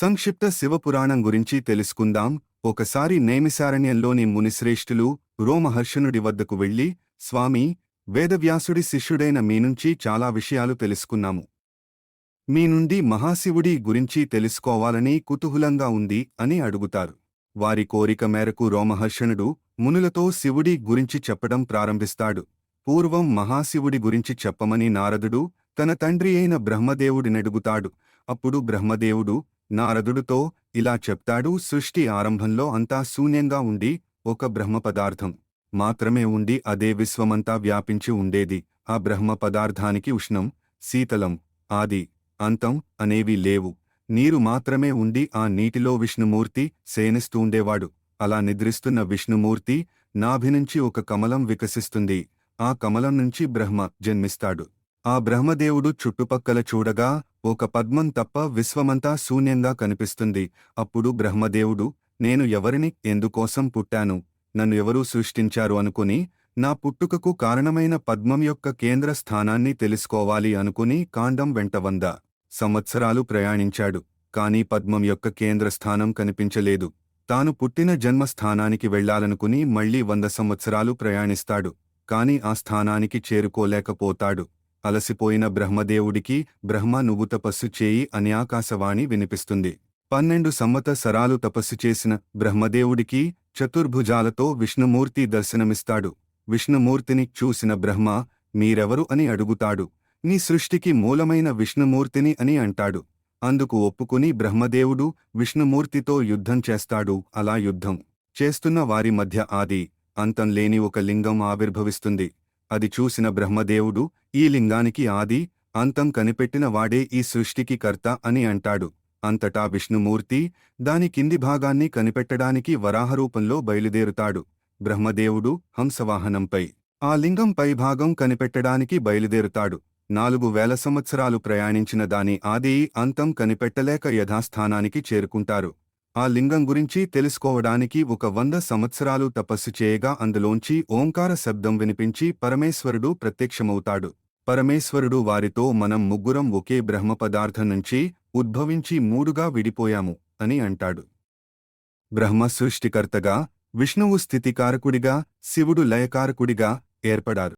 సంక్షిప్త శివపురాణం గురించి తెలుసుకుందాం. ఒకసారి నేమిసారణ్యంలోని మునిశ్రేష్ఠులు రోమహర్షణుడి వద్దకు వెళ్ళి స్వామి వేదవ్యాసుడి శిష్యుడైన మీ నుంచి చాలా విషయాలు తెలుసుకున్నాము. మీ నుండి మహాశివుడి గురించి తెలుసుకోవాలని కుతూహలంగా ఉంది అని అడుగుతారు. వారి కోరిక మేరకు రోమహర్షణుడు మునులతో శివుడి గురించి చెప్పడం ప్రారంభిస్తాడు. పూర్వం మహాశివుడి గురించి చెప్పమని నారదుడు తన తండ్రి అయిన బ్రహ్మదేవుడినడుగుతాడు. అప్పుడు బ్రహ్మదేవుడు నారదుడితో ఇలా చెప్తాడు సృష్టి ఆరంభంలో అంతా శూన్యంగా ఉండి ఒక బ్రహ్మ పదార్థం మాత్రమే ఉండి అదే విశ్వమంతా వ్యాపించి ఉండేది. ఆ బ్రహ్మ పదార్థానికి ఉష్ణం శీతలం ఆది అంతం అనేవి లేవు. నీరు మాత్రమే ఉండి ఆ నీటిలో విష్ణుమూర్తి శయనిస్తూండేవాడు అలా నిద్రిస్తున్న విష్ణుమూర్తి నాభి నుంచి ఒక కమలం వికసిస్తుంది. ఆ కమలం నుంచి బ్రహ్మ జన్మిస్తాడు. ఆ బ్రహ్మదేవుడు చుట్టుపక్కల చూడగా ఒక పద్మం తప్ప విశ్వమంతా శూన్యంగా కనిపిస్తుంది. అప్పుడు బ్రహ్మదేవుడు నేను ఎవరిని ఎందుకోసం పుట్టాను నన్ను ఎవరూ సృష్టించారు అనుకుని నా పుట్టుకకు కారణమైన పద్మం యొక్క కేంద్ర స్థానాన్ని తెలుసుకోవాలి అనుకుని కాండం వెంట వంద సంవత్సరాలు ప్రయాణించాడు. కాని పద్మం యొక్క కేంద్ర స్థానం కనిపించలేదు. తాను పుట్టిన జన్మస్థానానికి వెళ్ళాలనుకుని మళ్ళీ వంద సంవత్సరాలు ప్రయాణిస్తాడు. కాని ఆ స్థానానికి చేరుకోలేకపోతాడు. అలసిపోయిన బ్రహ్మదేవుడికి బ్రహ్మ నువ్వు తపస్సు చేయి అని ఆకాశవాణి వినిపిస్తుంది. పన్నెండు సమ్మత సరాలు తపస్సు చేసిన బ్రహ్మదేవుడికి చతుర్భుజాలతో విష్ణుమూర్తి దర్శనమిస్తాడు. విష్ణుమూర్తిని చూసిన బ్రహ్మ మీరెవరు? అని అడుగుతాడు. నీ సృష్టికి మూలమైన విష్ణుమూర్తిని అని అంటాడు. అందుకు ఒప్పుకుని బ్రహ్మదేవుడు విష్ణుమూర్తితో యుద్ధం చేస్తాడు. అలా యుద్ధం చేస్తున్న వారి మధ్య ఆది అంతం లేని ఒక లింగం ఆవిర్భవిస్తుంది. అది చూసిన బ్రహ్మదేవుడు ఈ లింగానికి ఆది అంతం కనిపెట్టిన వాడే ఈ సృష్టికి కర్త అని అంటాడు. అంతటా విష్ణుమూర్తి దాని కింది భాగాన్ని కనిపెట్టడానికి వరాహరూపంలో బయలుదేరుతాడు. బ్రహ్మదేవుడు హంసవాహనంపై ఆ లింగం పైభాగం కనిపెట్టడానికి బయలుదేరుతాడు. నాలుగు వేల సంవత్సరాలు ప్రయాణించిన దాని ఆది అంతం కనిపెట్టలేక యథాస్థానానికి చేరుకుంటారు. ఆ లింగం గురించి తెలుసుకోవడానికి ఒక వంద సంవత్సరాలు తపస్సు చేయగా అందులోంచి ఓంకార శబ్దం వినిపించి పరమేశ్వరుడు ప్రత్యక్షమవుతాడు. పరమేశ్వరుడు వారితో మనం ముగ్గురం ఒకే బ్రహ్మ పదార్థం నుంచి ఉద్భవించి మూడుగా విడిపోయాము అని అంటాడు. బ్రహ్మ సృష్టికర్తగా విష్ణువు స్థితికారకుడిగా శివుడు లయకారకుడిగా ఏర్పడారు.